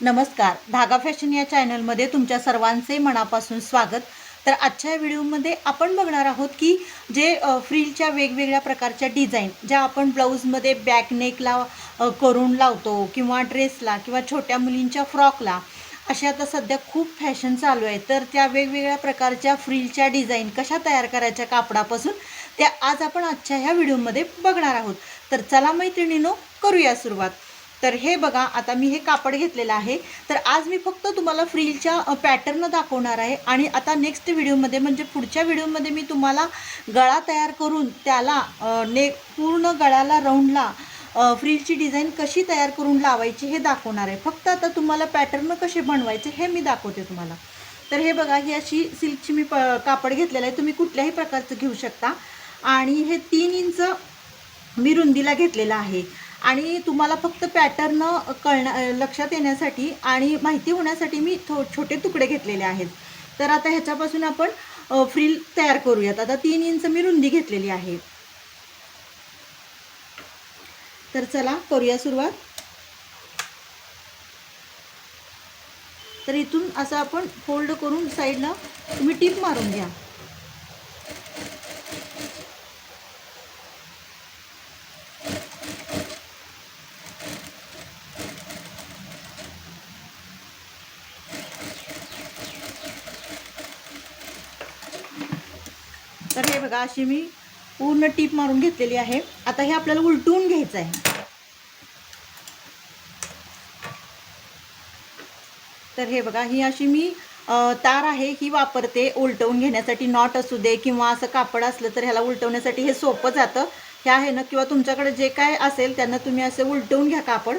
नमस्कार. धागा फॅशन या चॅनलमध्ये तुमच्या सर्वांचे मनापासून स्वागत. तर आजच्या व्हिडिओमध्ये आपण बघणार आहोत की जे फ्रीलच्या फ्रिलच्या वेगवेगळ्या प्रकारच्या डिझाईन ज्या आपण ब्लाऊजमध्ये बॅकनेकला करून लावतो किंवा ड्रेसला किंवा छोट्या मुलींच्या फ्रॉकला अशा आता सध्या खूप फॅशन चालू आहे. तर त्या वेगवेगळ्या प्रकारच्या फ्रिलच्या डिझाईन कशा तयार करायच्या कापडापासून त्या आज आपण आजच्या ह्या व्हिडिओमध्ये बघणार आहोत. तर चला मैत्रिणीनो करूया सुरुवात. तर हे बघा आता मी हे कापड घेतलेलं आहे. तर आज मी फक्त तुम्हाला फ्रीलच्या पॅटर्न दाखवणार आहे. आणि आता नेक्स्ट व्हिडिओमध्ये म्हणजे पुढच्या व्हिडिओमध्ये मी तुम्हाला गळा तयार करून त्याला ने पूर्ण गळ्याला राऊंडला फ्रीलची डिझाईन कशी तयार करून लावायची हे दाखवणार आहे. फक्त आता तुम्हाला पॅटर्न कसे बनवायचे हे मी दाखवते तुम्हाला. तर हे बघा ही अशी सिल्कची मी प कापड घेतलेलं आहे. तुम्ही कुठल्याही प्रकारचं घेऊ शकता. आणि हे तीन इंच मी रुंदीला घेतलेलं आहे. आणि तुम्हाला फक्त पॅटर्न कळणं लक्षात येण्यासाठी आणि माहिती होण्यासाठी मी थो छोटे तुकडे घेतलेले आहेत. तर आता ह्याच्यापासून आपण फ्रील तयार करूयात. आता तीन इंच मी रुंदी घेतलेली आहे. तर चला करूया सुरुवात. तर इथून असं आपण फोल्ड करून साईडला तुम्ही टीप मारून घ्या तर हे बघा अशी मी पूर्ण टीप मारून घेतलेली आहे. आता हे आपल्याला उलटवून घ्यायचं आहे. तर हे बघा ही अशी मी तार आहे ही वापरते उलटवून घेण्यासाठी. नॉट असू दे किंवा असं कापड असलं तर ह्याला उलटवण्यासाठी हे सोपं जातं. हे आहे ना किंवा तुमच्याकडे जे काय असेल त्यांना तुम्ही असं उलटवून घ्या कापड.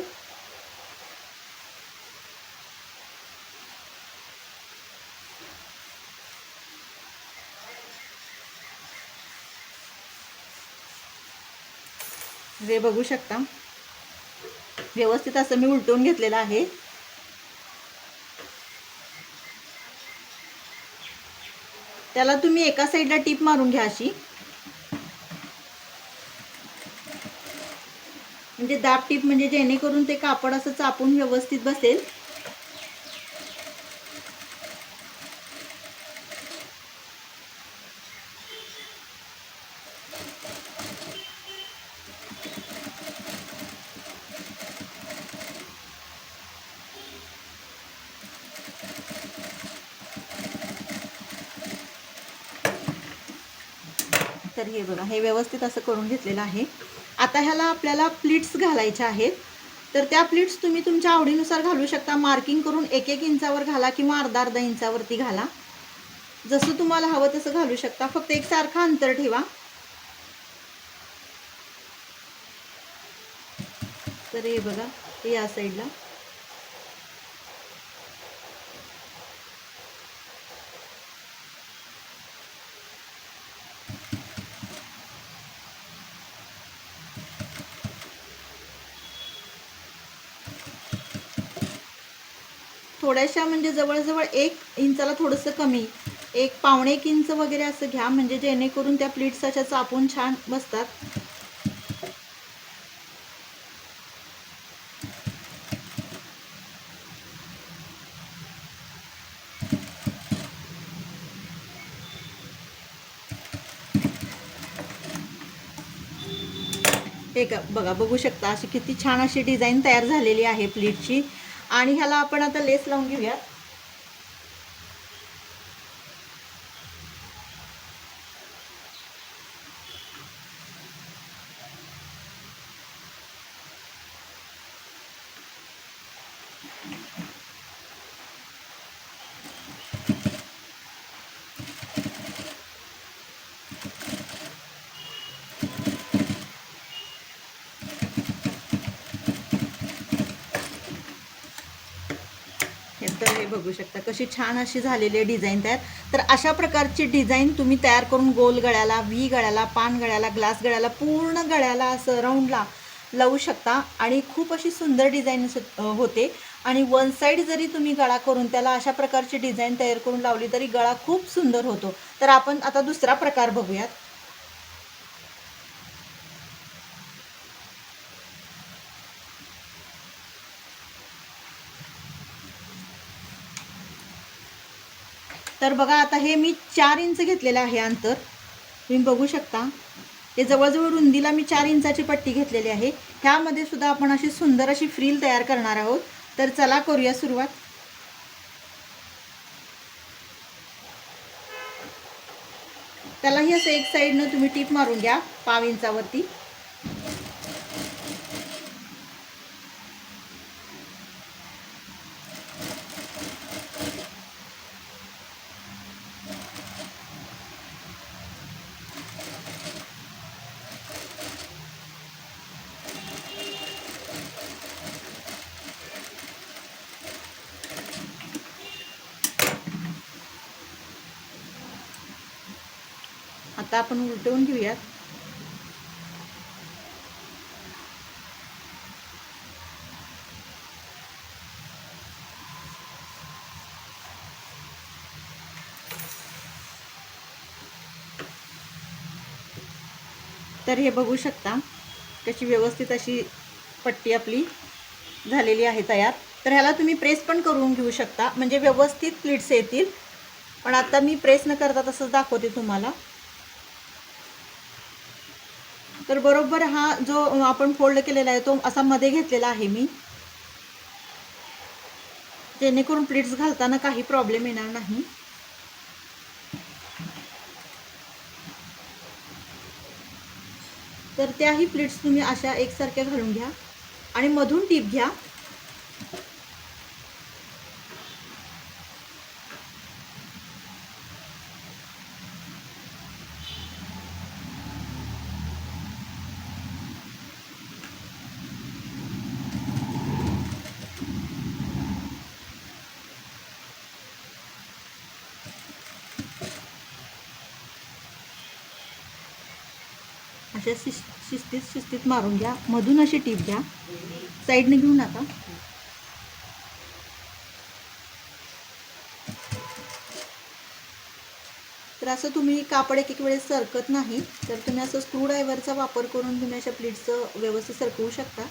हे बघू शकता. व्यवस्थित असं मी उलटवून घेतलेलं आहे. त्याला तुम्ही एका साईडला टीप मारून घ्या अशी. म्हणजे दाब टीप म्हणजे जेणेकरून ते कापड असं चापून व्यवस्थित बसेल. तर हे बघा हे व्यवस्थित असं करून घेतलेलं आहे. आता ह्याला आपल्याला प्लीट्स घालायच्या आहेत. तर त्या प्लीट्स तुम्ही तुमच्या आवडीनुसार घालू शकता. मार्किंग करून एक एक इंचावर घाला किंवा अर्धा अर्धा इंचावरती घाला. जसं तुम्हाला हवं तसं घालू शकता. फक्त एकसारखं अंतर ठेवा. तर हे बघा हे या साईडला थोड्याशा म्हणजे जवळजवळ एक इंचाला थोडंसं कमी. एक पावणे एक इंच वगैरे असं घ्या म्हणजे जेणेकरून त्या प्लीट्स अशा चापून छान बसतात. हे बघा बघू शकता अशी किती छान अशी डिझाईन तयार झालेली आहे प्लीटची. आणि ह्याला आपण आता लेस लावून घेऊया Thank you हे बघू शकता. कशी छान अशी झालेली डिझाईन तयार तर अशा प्रकारची डिझाईन तुम्ही तयार करून गोल गळ्याला व्ही गळ्याला पान गळ्याला ग्लास गळ्याला पूर्ण गळ्याला असं राऊंडला लावू शकता. आणि खूप अशी सुंदर डिझाईन होते. आणि वन साईड जरी तुम्ही गळा करून त्याला अशा प्रकारची डिझाईन तयार करून लावली तरी गळा खूप सुंदर होतो. तर आपण आता दुसरा प्रकार बघूयात. तर बघा आता हे मी चार इंच घेतलेलं आहे अंतर. तुम्ही बघू शकता. हे जवळजवळ रुंदीला मी चार इंचाची पट्टी घेतलेली आहे. ह्यामध्ये सुद्धा आपण अशी सुंदर अशी फ्रील तयार करणार आहोत. तर चला करूया सुरुवात. त्यालाही असं एक साईडनं तुम्ही टीप मारून घ्या पाव इंचावरती. आता आपण उलटवून घेऊयात. तर हे बघू शकता कशी व्यवस्थित अशी पट्टी आपली झालेली आहे तयार. तर ह्याला तुम्ही प्रेस पण करून घेऊ शकता म्हणजे व्यवस्थित प्लीट्स येतील. पण आता मी प्रेस न करता तसंच दाखवते तुम्हाला. तर बरोबर हा जो आपण फोल्ड केलेला आहे तो असा मध्ये घेतलेला आहे मी. जेणेकरून प्लेट्स घालताना काही प्रॉब्लेम येणार नाही. तर त्याही प्लेट्स तुम्ही अशा एकसारख्या घालून घ्या. आणि मधून टीप घ्या. अशा शिस शिस्तीत शिस्तीत मारून घ्या. मधून अशी टीप घ्या. साईडने घेऊ नका. तर असं तुम्ही कापड एक एक वेळेस सरकत नाही तर तुम्ही असं स्क्रूड्रायव्हरचा वापर करून तुम्ही अशा प्लेटचं व्यवस्थित सरकवू शकता.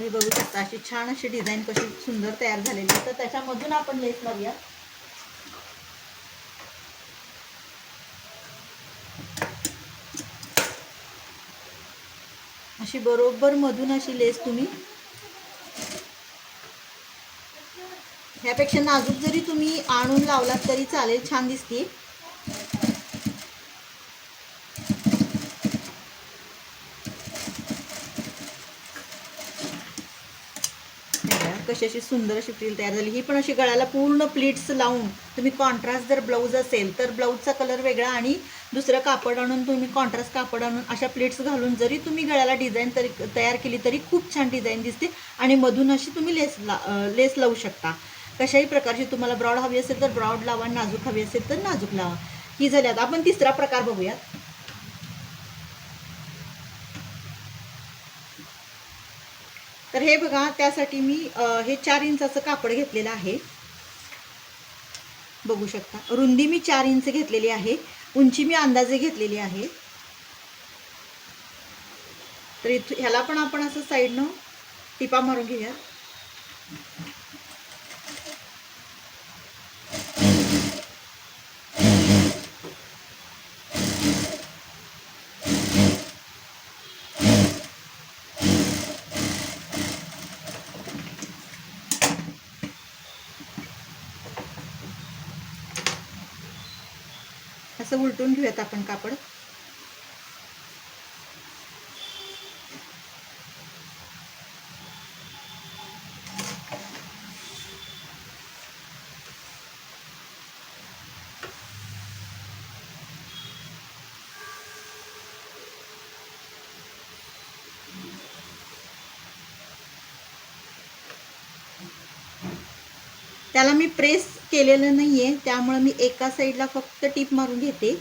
तुम्ही बघू शकता अशी छान अशी डिझाईन कशी सुंदर तयार झालेली आहे. तर त्याच्यामधून आपण लेस लावूया अशी बरोबर मधून अशी लेस तुम्ही. ह्यापेक्षा नाजूक जरी तुम्ही आणून लावलात तरी चालेल छान दिसते. कशी अशी सुंदर अशी फ्रिल तयार झाली. ही पण अशी गळ्याला पूर्ण प्लीट्स लावून तुम्ही कॉन्ट्रास्ट जर ब्लाऊज असेल तर ब्लाऊजचा कलर वेगळा आणि दुसरं कापड आणून तुम्ही कॉन्ट्रास्ट कापड आणून अशा प्लेट्स घालून जरी तुम्ही गळ्याला डिझाईन तरी तयार केली तरी खूप छान डिझाईन दिसते आणि मधून अशी तुम्ही लेस ला लेस लावू शकता. कशाही प्रकारची तुम्हाला ब्रॉड हवी असेल तर ब्रॉड लावा नाजूक हवी असेल तर नाजूक लावा. ही झाली आता. आपण तिसरा प्रकार बघूयात. तर हे बघा त्यासाठी मी हे चार इंचाचं कापड घेतलेलं आहे. बघू शकता. रुंदी मी चार इंच घेतलेली आहे. उंची मी अंदाजे घेतलेली आहे. तर इथं ह्याला पण आपण असं साईडनं टिपा मारून घेऊया. असं उलटून घेऊयात आपण कापड. त्याला मी प्रेस केलेलं नाही आहे त्यामुळे मी एका साईडला फक्त टीप मारून घेते.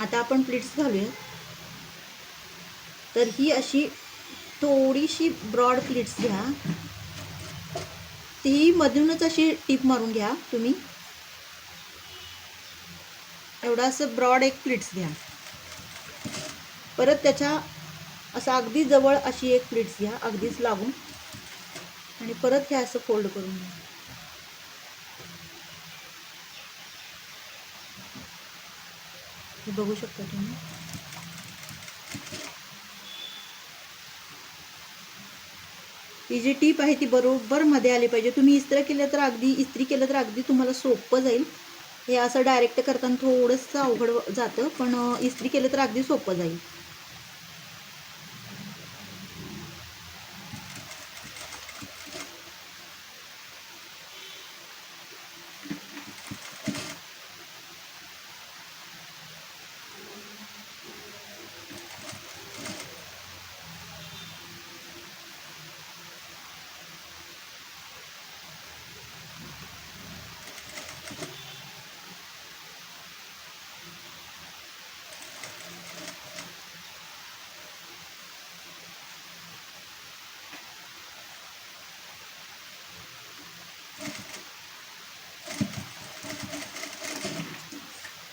आता आपण प्लीट्स घालूया. तर ही अशी थोडीशी ब्रॉड प्लीट्स घ्या. ती मधूनच अशी टीप मारून घ्या तुम्ही. एवढा असं ब्रॉड एक प्लीट्स घ्या. परत त्याच्या असं अगदी जवळ अशी एक प्लीट्स घ्या अगदीच लागून. आणि परत हे असं फोल्ड करून घ्या. हे बघू शकता तुम्ही. ही जी टीप आहे ती बरोबर मध्ये आली पाहिजे. तुम्ही इस्त्री केलं तर अगदी इस्त्री केलं तर अगदी तुम्हाला सोपं जाईल. हे असं डायरेक्ट करताना थोडंसं अवघड जातं पण इस्त्री केलं तर अगदी सोपं जाईल.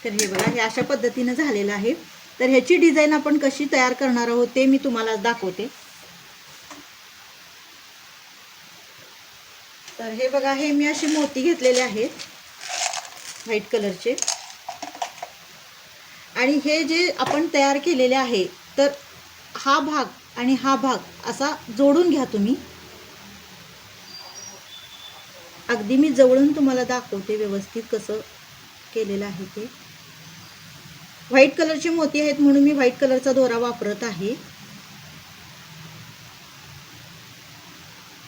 तर हे बघा हे अशा पद्धतीनं झालेलं आहे. तर ह्याची डिझाईन आपण कशी तयार करणार आहोत ते मी तुम्हाला दाखवते. तर हे बघा हे मी असे मोती घेतलेले आहेत व्हाईट कलरचे. आणि हे जे आपण तयार केलेले आहे तर हा भाग आणि हा भाग असा जोडून घ्या तुम्ही. अगदी मी जवळून तुम्हाला दाखवते व्यवस्थित कसं केलेलं आहे ते. व्हाईट कलरचे मोती आहेत म्हणून मी व्हाईट कलरचा दोरा वापरत आहे.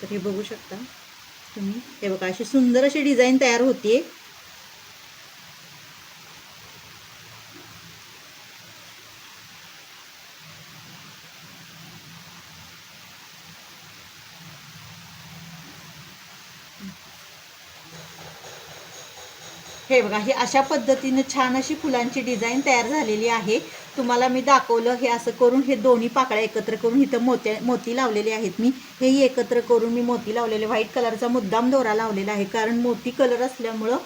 तर हे बघू शकता तुम्ही. हे बघा अशी सुंदर अशी डिझाईन तयार होते हे बघा ही अशा पद्धतीनं छान अशी फुलांची डिझाईन तयार झालेली आहे. तुम्हाला मी दाखवलं हे असं करून हे दोन्ही पाकळ्या एकत्र करून इथं मोत्या मोती लावलेले आहेत मी. हेही एकत्र करून मी मोती लावलेले व्हाईट कलरचा मुद्दाम दोरा लावलेला आहे कारण मोती कलर असल्यामुळं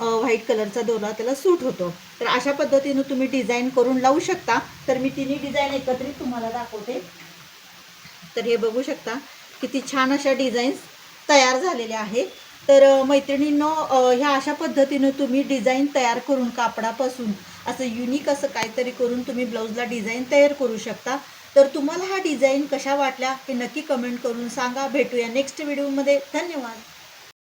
व्हाईट कलरचा दोरा त्याला सूट होतो. तर अशा पद्धतीनं तुम्ही डिझाईन करून लावू शकता. तर मी तिन्ही डिझाईन एकत्रित तुम्हाला दाखवते. तर हे बघू शकता किती छान अशा डिझाईन्स तयार झालेल्या आहे तर मैत्रिणींनो ह्या अशा पद्धतीनं तुम्ही डिझाईन तयार करून कापडापासून असं युनिक असं काहीतरी करून तुम्ही ब्लाऊजला डिझाईन तयार करू शकता. तर तुम्हाला हा डिझाईन कशा वाटल्या हे नक्की कमेंट करून सांगा. भेटूया नेक्स्ट व्हिडिओमध्ये. धन्यवाद.